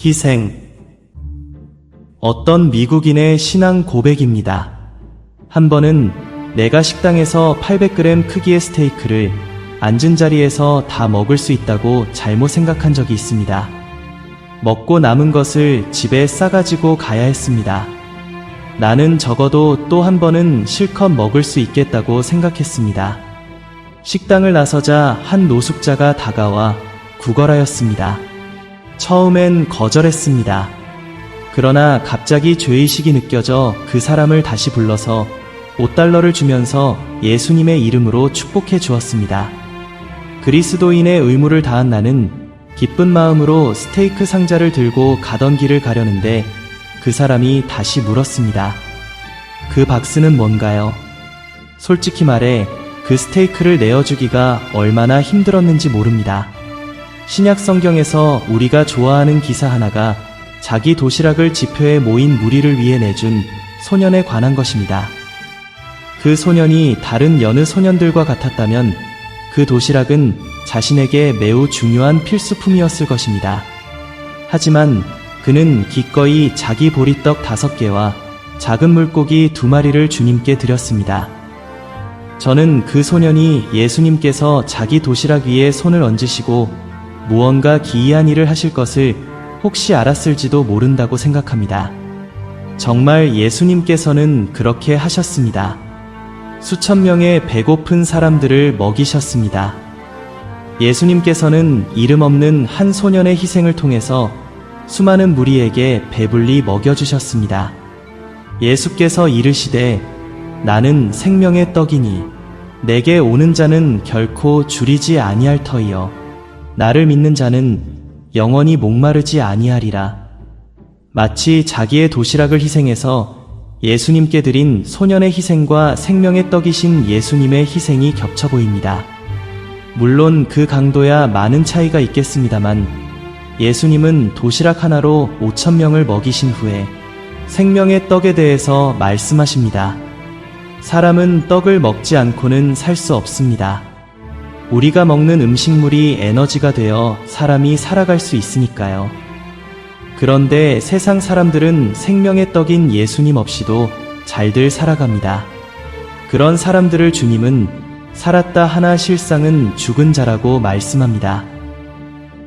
희생. 어떤 미국인의 신앙 고백입니다. 한 번은 내가 식당에서 800g 크기의 스테이크를 앉은 자리에서 다 먹을 수 있다고 잘못 생각한 적이 있습니다. 먹고 남은 것을 집에 싸가지고 가야 했습니다. 나는 적어도 또 한 번은 실컷 먹을 수 있겠다고 생각했습니다. 식당을 나서자 한 노숙자가 다가와 구걸하였습니다. 처음엔 거절했습니다. 그러나 갑자기 죄의식이 느껴져 그 사람을 다시 불러서 5달러를 주면서 예수님의 이름으로 축복해 주었습니다. 그리스도인의 의무를 다한 나는 기쁜 마음으로 스테이크 상자를 들고 가던 길을 가려는데 그 사람이 다시 물었습니다. 그 박스는 뭔가요? 솔직히 말해 그 스테이크를 내어주기가 얼마나 힘들었는지 모릅니다. 신약 성경에서 우리가 좋아하는 기사 하나가 자기 도시락을 지표에 모인 무리를 위해 내준 소년에 관한 것입니다. 그 소년이 다른 여느 소년들과 같았다면 그 도시락은 자신에게 매우 중요한 필수품이었을 것입니다. 하지만 그는 기꺼이 자기 보리떡 다섯 개와 작은 물고기 두 마리를 주님께 드렸습니다. 저는 그 소년이 예수님께서 자기 도시락 위에 손을 얹으시고 무언가 기이한 일을 하실 것을 혹시 알았을지도 모른다고 생각합니다. 정말 예수님께서는 그렇게 하셨습니다. 수천 명의 배고픈 사람들을 먹이셨습니다. 예수님께서는 이름 없는 한 소년의 희생을 통해서 수많은 무리에게 배불리 먹여주셨습니다. 예수께서 이르시되 나는 생명의 떡이니 내게 오는 자는 결코 줄이지 아니할 터이요 나를 믿는 자는 영원히 목마르지 아니하리라. 마치 자기의 도시락을 희생해서 예수님께 드린 소년의 희생과 생명의 떡이신 예수님의 희생이 겹쳐 보입니다. 물론 그 강도야 많은 차이가 있겠습니다만 예수님은 도시락 하나로 5천 명을 먹이신 후에 생명의 떡에 대해서 말씀하십니다. 사람은 떡을 먹지 않고는 살 수 없습니다. 우리가 먹는 음식물이 에너지가 되어 사람이 살아갈 수 있으니까요. 그런데 세상 사람들은 생명의 떡인 예수님 없이도 잘들 살아갑니다. 그런 사람들을 주님은 살았다 하나 실상은 죽은 자라고 말씀합니다.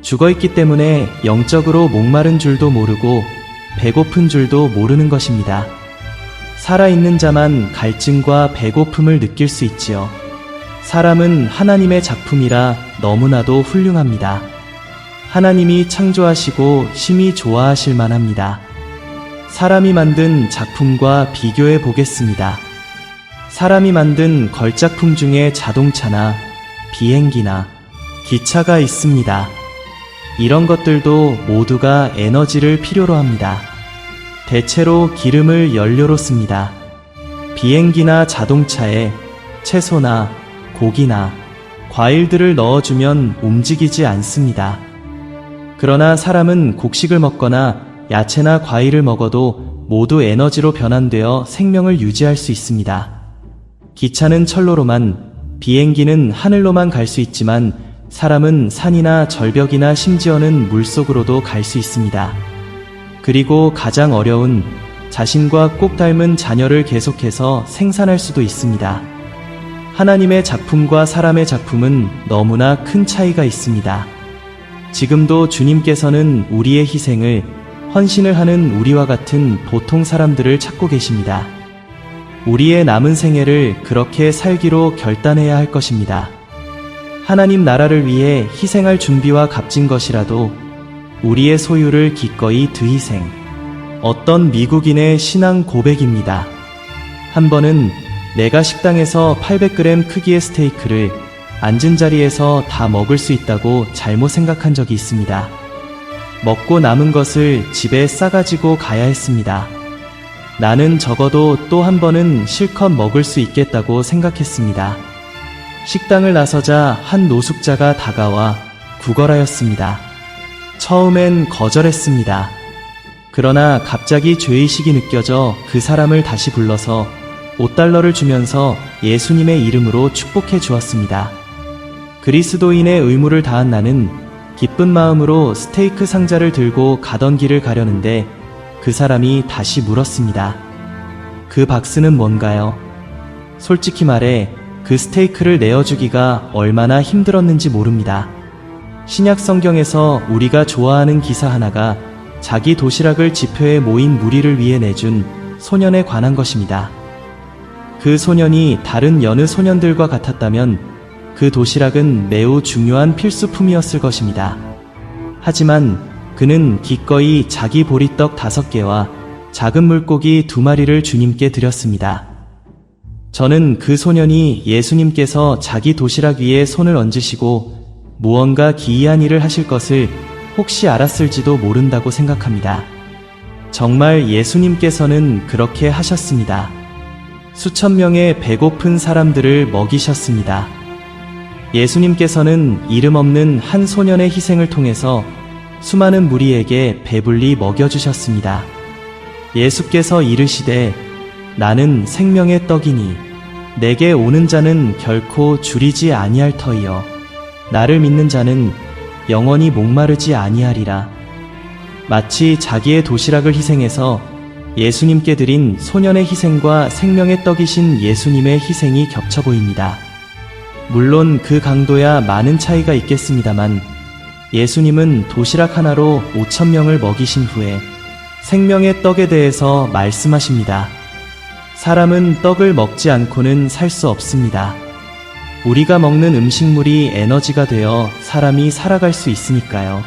죽어 있기 때문에 영적으로 목마른 줄도 모르고 배고픈 줄도 모르는 것입니다. 살아있는 자만 갈증과 배고픔을 느낄 수 있지요. 사람은 하나님의 작품이라 너무나도 훌륭합니다. 하나님이 창조하시고 심히 좋아하실 만합니다. 사람이 만든 작품과 비교해 보겠습니다. 사람이 만든 걸작품 중에 자동차나 비행기나 기차가 있습니다. 이런 것들도 모두가 에너지를 필요로 합니다. 대체로 기름을 연료로 씁니다. 비행기나 자동차에 채소나 고기나 과일들을 넣어주면 움직이지 않습니다. 그러나 사람은 곡식을 먹거나 야채나 과일을 먹어도 모두 에너지로 변환되어 생명을 유지할 수 있습니다. 기차는 철로로만, 비행기는 하늘로만 갈 수 있지만 사람은 산이나 절벽이나 심지어는 물속으로도 갈 수 있습니다. 그리고 가장 어려운 자신과 꼭 닮은 자녀를 계속해서 생산할 수도 있습니다. 하나님의 작품과 사람의 작품은 너무나 큰 차이가 있습니다. 지금도 주님께서는 우리의 희생을 헌신을 하는 우리와 같은 보통 사람들을 찾고 계십니다. 우리의 남은 생애를 그렇게 살기로 결단해야 할 것입니다. 하나님 나라를 위해 희생할 준비와 값진 것이라도 우리의 소유를 기꺼이 드희생. 어떤 미국인의 신앙 고백입니다. 한 번은 내가 식당에서 800g 크기의 스테이크를 앉은 자리에서 다 먹을 수 있다고 잘못 생각한 적이 있습니다. 먹고 남은 것을 집에 싸가지고 가야 했습니다. 나는 적어도 또 한 번은 실컷 먹을 수 있겠다고 생각했습니다. 식당을 나서자 한 노숙자가 다가와 구걸하였습니다. 처음엔 거절했습니다. 그러나 갑자기 죄의식이 느껴져 그 사람을 다시 불러서 5달러를 주면서 예수님의 이름으로 축복해 주었습니다. 그리스도인의 의무를 다한 나는 기쁜 마음으로 스테이크 상자를 들고 가던 길을 가려는데 그 사람이 다시 물었습니다. 그 박스는 뭔가요? 솔직히 말해 그 스테이크를 내어주기가 얼마나 힘들었는지 모릅니다. 신약 성경에서 우리가 좋아하는 기사 하나가 자기 도시락을 지표에 모인 무리를 위해 내준 소년에 관한 것입니다. 그 소년이 다른 여느 소년들과 같았다면 그 도시락은 매우 중요한 필수품이었을 것입니다. 하지만 그는 기꺼이 자기 보리떡 다섯 개와 작은 물고기 두 마리를 주님께 드렸습니다. 저는 그 소년이 예수님께서 자기 도시락 위에 손을 얹으시고 무언가 기이한 일을 하실 것을 혹시 알았을지도 모른다고 생각합니다. 정말 예수님께서는 그렇게 하셨습니다. 수천 명의 배고픈 사람들을 먹이셨습니다. 예수님께서는 이름 없는 한 소년의 희생을 통해서 수많은 무리에게 배불리 먹여주셨습니다. 예수께서 이르시되 나는 생명의 떡이니 내게 오는 자는 결코 줄이지 아니할 터이요 나를 믿는 자는 영원히 목마르지 아니하리라. 마치 자기의 도시락을 희생해서 예수님께 드린 소년의 희생과 생명의 떡이신 예수님의 희생이 겹쳐 보입니다. 물론 그 강도야 많은 차이가 있겠습니다만 예수님은 도시락 하나로 5천 명을 먹이신 후에 생명의 떡에 대해서 말씀하십니다. 사람은 떡을 먹지 않고는 살 수 없습니다. 우리가 먹는 음식물이 에너지가 되어 사람이 살아갈 수 있으니까요.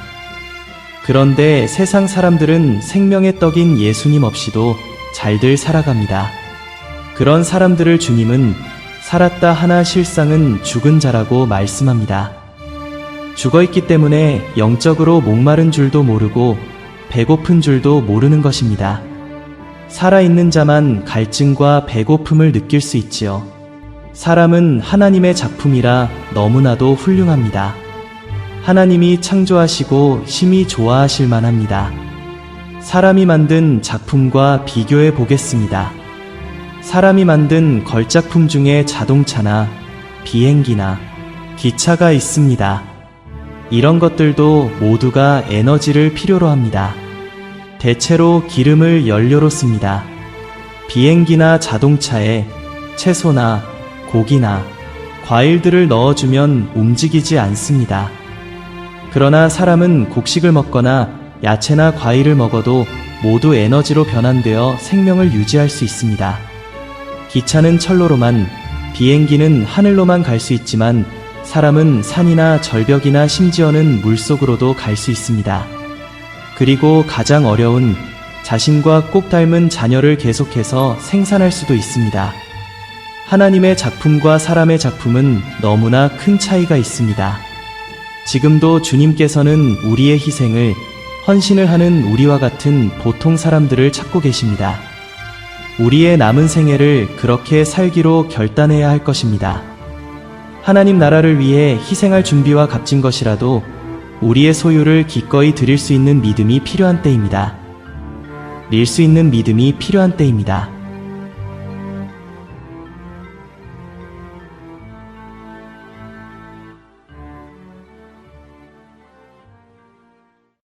그런데 세상 사람들은 생명의 떡인 예수님 없이도 잘들 살아갑니다. 그런 사람들을 주님은 살았다 하나 실상은 죽은 자라고 말씀합니다. 죽어 있기 때문에 영적으로 목마른 줄도 모르고 배고픈 줄도 모르는 것입니다. 살아있는 자만 갈증과 배고픔을 느낄 수 있지요. 사람은 하나님의 작품이라 너무나도 훌륭합니다. 하나님이 창조하시고 심히 좋아하실 만합니다. 사람이 만든 작품과 비교해 보겠습니다. 사람이 만든 걸작품 중에 자동차나 비행기나 기차가 있습니다. 이런 것들도 모두가 에너지를 필요로 합니다. 대체로 기름을 연료로 씁니다. 비행기나 자동차에 채소나 고기나 과일들을 넣어주면 움직이지 않습니다. 그러나 사람은 곡식을 먹거나 야채나 과일을 먹어도 모두 에너지로 변환되어 생명을 유지할 수 있습니다. 기차는 철로로만, 비행기는 하늘로만 갈 수 있지만 사람은 산이나 절벽이나 심지어는 물속으로도 갈 수 있습니다. 그리고 가장 어려운 자신과 꼭 닮은 자녀를 계속해서 생산할 수도 있습니다. 하나님의 작품과 사람의 작품은 너무나 큰 차이가 있습니다. 지금도 주님께서는 우리의 희생을 헌신을 하는 우리와 같은 보통 사람들을 찾고 계십니다. 우리의 남은 생애를 그렇게 살기로 결단해야 할 것입니다. 하나님 나라를 위해 희생할 준비와 값진 것이라도 우리의 소유를 기꺼이 드릴 수 있는 믿음이 필요한 때입니다. 릴수 있는 믿음이 필요한 때입니다.